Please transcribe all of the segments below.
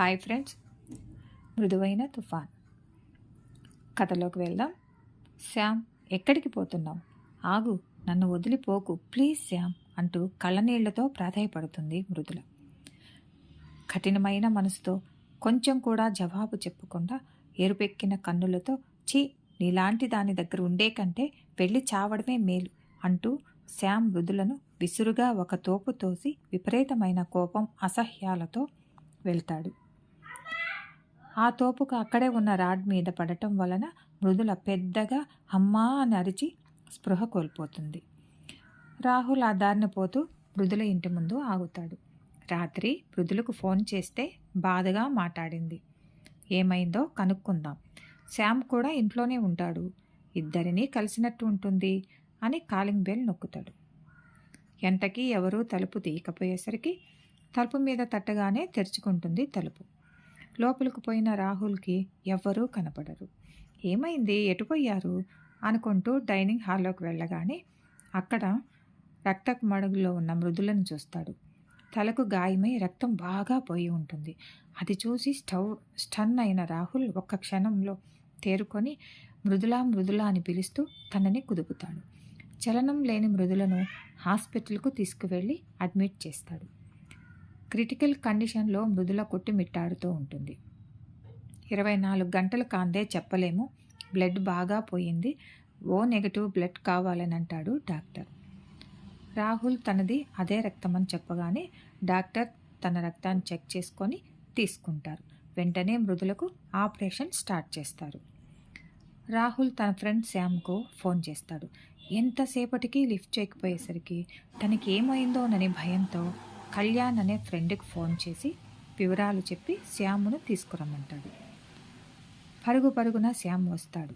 Hi friends. మృదువైన తుఫాన్. కథలోకి వెళ్దాం. శ్యామ్ ఎక్కడికి పోతున్నావు? ఆగు నన్ను వదిలిపోకు. ప్లీజ్ శ్యామ్ అంటూ కళ్ళనీళ్ళతో ప్రాధాయపడుతుంది మృదుల. కఠినమైన మనసుతో కొంచెం కూడా జవాబు చెప్పకుండా ఎరుపెక్కిన కన్నులతో చీ నీలాంటి దాని దగ్గర ఉండే కంటే వెళ్ళి చావడమే మేలు అంటూ శ్యామ్ మృదులను విసురుగా ఒక తోపు తోసి విపరీతమైన కోపం అసహ్యాలతో వెళ్తాడు. ఆ తోపుకు అక్కడే ఉన్న రాడ్ మీద పడటం వలన మృదుల పెద్దగా అమ్మా అని అరిచి స్పృహ కోల్పోతుంది. రాహుల్ ఆ దారిన పోతూ మృదుల ఇంటి ముందు ఆగుతాడు. రాత్రి మృదులకు ఫోన్ చేస్తే బాధగా మాట్లాడింది. ఏమైందో కనుక్కుందాం. శామ్ కూడా ఇంట్లోనే ఉంటాడు. ఇద్దరినీ కలిసినట్టు ఉంటుంది అని కాలింగ్ బెల్ నొక్కుతాడు. ఎంతకీ ఎవరూ తలుపు తీయకపోయేసరికి తలుపు మీద తట్టగానే తెరుచుకుంటుంది తలుపు. లోపలికి పోయిన రాహుల్కి ఎవ్వరూ కనపడరు. ఏమైంది? ఎటుపోయారు అనుకుంటూ డైనింగ్ హాల్లోకి వెళ్ళగానే అక్కడ రక్తపు మడుగులో ఉన్న మృదులను చూస్తాడు. తలకు గాయమై రక్తం బాగా పోయి ఉంటుంది. అది చూసి స్టవ్ స్టన్ అయిన రాహుల్ ఒక్క క్షణంలో తేరుకొని మృదులా మృదులా అని పిలుస్తూ తనని కుదుపుతాడు. చలనం లేని మృదులను హాస్పిటల్కు తీసుకువెళ్ళి అడ్మిట్ చేస్తాడు. క్రిటికల్ కండిషన్లో మృదుల కొట్టుమిట్టాడుతూ ఉంటుంది. ఇరవై నాలుగు గంటలు కాందే చెప్పలేము. బ్లడ్ బాగా పోయింది. ఓ నెగటివ్ బ్లడ్ కావాలని అంటాడు డాక్టర్. రాహుల్ తనది అదే రక్తం అని చెప్పగానే డాక్టర్ తన రక్తాన్ని చెక్ చేసుకొని తీసుకుంటారు. వెంటనే మృదులకు ఆపరేషన్ స్టార్ట్ చేస్తారు. రాహుల్ తన ఫ్రెండ్ శ్యామ్కు ఫోన్ చేస్తాడు. ఎంతసేపటికి లిఫ్ట్ చేయకపోయేసరికి తనకి ఏమైందోనని భయంతో కళ్యాణ్ అనే ఫ్రెండ్కి ఫోన్ చేసి వివరాలు చెప్పి శ్యామ్ను తీసుకురమ్మంటాడు. పరుగు పరుగున శ్యామ్ వస్తాడు.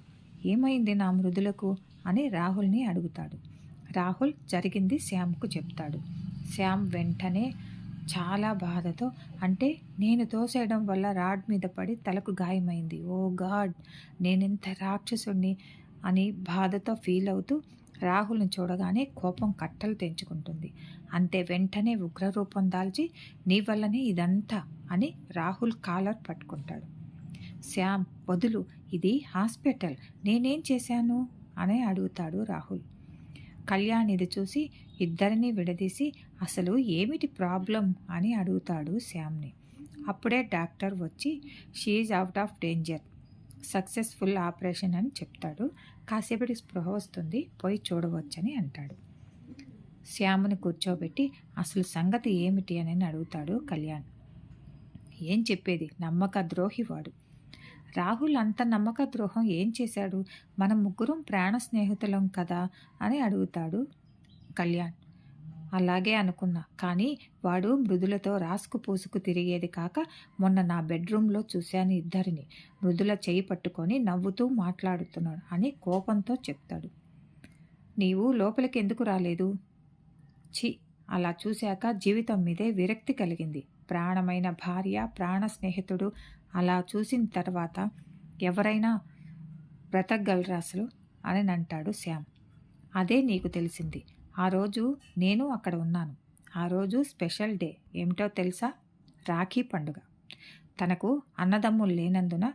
ఏమైంది నా మృదులకు? అని రాహుల్ని అడుగుతాడు. రాహుల్ జరిగింది శ్యామ్కు చెప్తాడు. శ్యామ్ వెంటనే చాలా బాధతో అంటే నేను తోసేయడం వల్ల రాడ్ మీద పడి తలకు గాయమైంది. ఓ గాడ్ నేనెంత రాక్షసుణ్ణి అని బాధతో ఫీల్ అవుతూ రాహుల్ని చూడగానే కోపం కట్టలు తెంచుకుంటుంది. అంతే వెంటనే ఉగ్రరూపం దాల్చి నీ వల్లనే ఇదంతా అని రాహుల్ కాలర్ పట్టుకుంటాడు. శ్యామ్ వదులు ఇది హాస్పిటల్ నేనేం చేశాను? అని అడుగుతాడు రాహుల్. కళ్యాణ్ ఇది చూసి ఇద్దరిని విడదీసి అసలు ఏమిటి ప్రాబ్లం? అని అడుగుతాడు శ్యామ్ని. అప్పుడే డాక్టర్ వచ్చి she out of danger. Successful operation అని చెప్తాడు. కాసేపటి స్పృహ వస్తుంది పోయి చూడవచ్చని అంటాడు. శ్యాముని కూర్చోబెట్టి అసలు సంగతి ఏమిటి? అని అడుగుతాడు కళ్యాణ్. ఏం చెప్పేది? నమ్మక ద్రోహి వాడు రాహుల్ అంత నమ్మక ద్రోహం ఏం చేశాడు? మనం ముగ్గురం ప్రాణ స్నేహితులం కదా? అని అడుగుతాడు కళ్యాణ్. అలాగే అనుకున్నా. కానీ వాడు మృదులతో రాసుకు పూసుకు తిరిగేది కాక మొన్న నా బెడ్రూమ్లో చూశాను ఇద్దరిని. మృదుల చేయి పట్టుకొని నవ్వుతూ మాట్లాడుతున్నాడు అని కోపంతో చెప్తాడు. నీవు లోపలికి ఎందుకు రాలేదు? చి అలా చూశాక జీవితం మీదే విరక్తి కలిగింది. ప్రాణమైన భార్య ప్రాణ స్నేహితుడు అలా చూసిన తర్వాత ఎవరైనా బ్రతగలరాసులు అని అంటాడు శ్యామ్. అదే నీకు తెలిసింది. ఆ రోజు నేను అక్కడ ఉన్నాను. ఆ రోజు స్పెషల్ డే. ఏమిటో తెలుసా? రాఖీ పండుగ. తనకు అన్నదమ్ములు లేనందున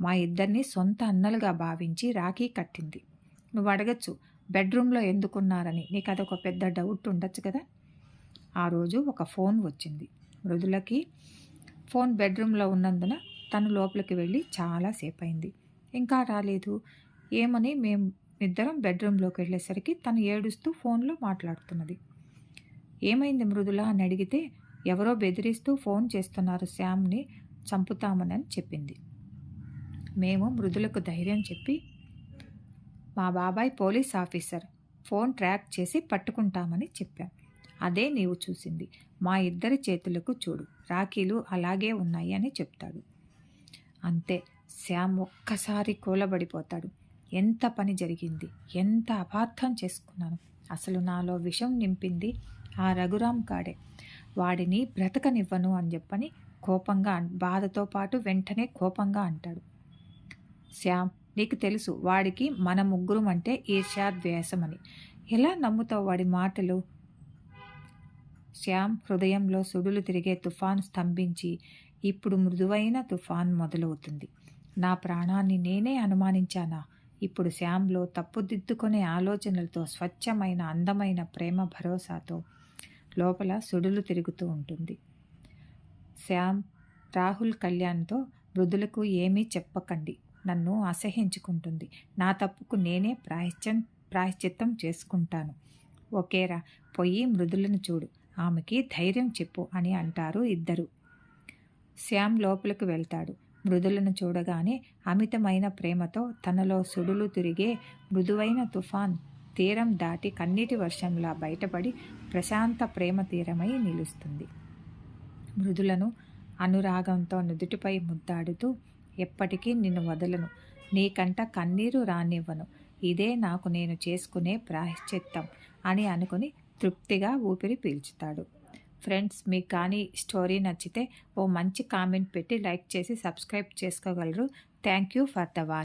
మా ఇద్దరిని సొంత అన్నలుగా భావించి రాఖీ కట్టింది. నువ్వు అడగచ్చు బెడ్రూమ్లో ఎందుకున్నారని? నీకు అదొక పెద్ద డౌట్ ఉండొచ్చు కదా? ఆ రోజు ఒక ఫోన్ వచ్చింది. మృదులకి ఫోన్ బెడ్రూమ్లో ఉన్నందున తను లోపలికి వెళ్ళి చాలాసేపు అయింది ఇంకా రాలేదు. ఏమని మేము ఇద్దరం బెడ్రూమ్లోకి వెళ్ళేసరికి తను ఏడుస్తూ ఫోన్లో మాట్లాడుతున్నది. ఏమైంది మృదుల అని అడిగితే ఎవరో బెదిరిస్తూ ఫోన్ చేస్తున్నారు శ్యామ్ని చంపుతామని చెప్పింది. మేము మృదులకు ధైర్యం చెప్పి మా బాబాయ్ పోలీస్ ఆఫీసర్ ఫోన్ ట్రాక్ చేసి పట్టుకుంటామని చెప్పాం. అదే నీవు చూసింది. మా ఇద్దరి చేతులకు చూడు. రాఖీలు అలాగే ఉన్నాయి అని చెప్తాడు. అంతే. శ్యామ్ ఒక్కసారి కూలబడిపోతాడు. ఎంత పని జరిగింది ఎంత అపార్థం చేసుకున్నాను. అసలు నాలో విషం నింపింది ఆ రఘురాం కాడే వాడిని బ్రతకనివ్వను అని చెప్పని కోపంగా బాధతో పాటు వెంటనే కోపంగా అంటాడు. శ్యామ్ నీకు తెలుసు వాడికి మన ముగ్గురం అంటే ఈర్ష్యాద్వేషం అని ఎలా నమ్ముతావు వాడి మాటలు? శ్యామ్ హృదయంలో సుడులు తిరిగే తుఫాను స్తంభించి ఇప్పుడు మృదువైన తుఫాన్ మొదలవుతుంది. నా ప్రాణాన్ని నేనే అనుమానించానా? ఇప్పుడు శ్యామ్లో తప్పుదిద్దుకునే ఆలోచనలతో స్వచ్ఛమైన అందమైన ప్రేమ భరోసాతో లోపల సుడులు తిరుగుతూ ఉంటుంది. శ్యామ్ రాహుల్ కళ్యాణ్తో మృదులకు ఏమీ చెప్పకండి. నన్ను అసహించుకుంటుంది నా తప్పుకు నేనే ప్రాయశ్చం ప్రాయశ్చిత్తం చేసుకుంటాను. ఒకేరా పొయ్యి మృదులను చూడు. ఆమెకి ధైర్యం చెప్పు అని అంటారు ఇద్దరు. శ్యామ్ లోపలికి వెళ్తాడు. మృదులను చూడగానే అమితమైన ప్రేమతో తనలో సుడులు తిరిగే మృదువైన తుఫాన్ తీరం దాటి కన్నీటి వర్షంలా బయటపడి ప్రశాంత ప్రేమ తీరమై నిలుస్తుంది. మృదులను అనురాగంతో నుదుటిపై ముద్దాడుతూ ఎప్పటికీ నిన్ను వదలను. నీకంట కన్నీరు రానివ్వను. ఇదే నాకు నేను చేసుకునే ప్రాయశ్చిత్తం అని అనుకుని తృప్తిగా ఊపిరి పీల్చుతాడు. ఫ్రెండ్స్ మీకు కానీ స్టోరీ నచ్చితే ఓ మంచి కామెంట్ పెట్టి లైక్ చేసి సబ్స్క్రైబ్ చేసుకోగలరు. Thank you for the watch.